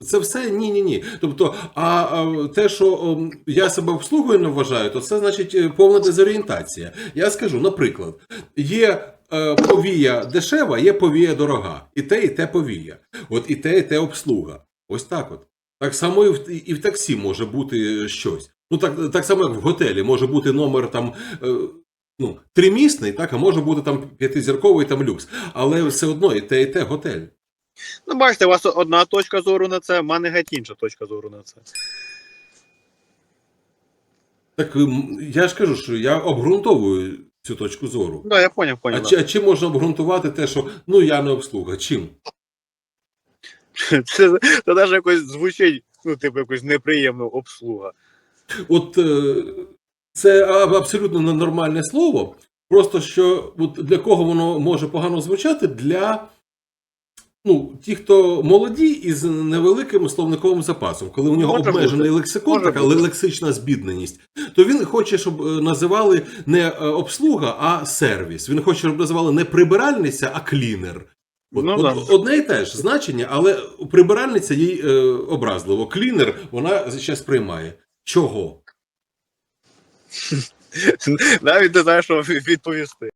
Це все ні, ні, ні. Тобто, а, а те, що ом, я себе обслугою не вважаю, то це значить е, повна дезорієнтація. Я скажу, наприклад, є е, повія дешева, є повія дорога. І те, і те повія. От і те, і те обслуга. Ось так от. Так само і в, і в таксі може бути щось. Ну так, так само, як в готелі може бути номер там. Е, Ну, тримісний, так, а може бути там п'ятизірковий там люкс. Але все одно і те, і те готель. Ну, бачите, у вас одна точка зору на це, в мене геть інша точка зору на це. Так я ж кажу, що я обґрунтовую цю точку зору. Да, я поняв, А, поняв. чи, а чим можна обґрунтувати те, що ну я не обслуга? Чим? да. Це, це навіть якось звучить, ну, типу, якось неприємно обслуга. От е, це абсолютно нормальне слово. Просто що от для кого воно може погано звучати? Для ну, ті, хто молоді і з невеликим словниковим запасом, коли у нього Може обмежений бути. лексикон, Може така бути. лексична збідненість, то він хоче, щоб е, називали не е, обслуга, а сервіс. Він хоче, щоб називали не прибиральниця, а клінер. От, Ну, од- да. Одне і те ж значення, але прибиральниця їй е, образливо. Клінер вона ще сприймає. Чого? Навіть не знаю, що відповісти.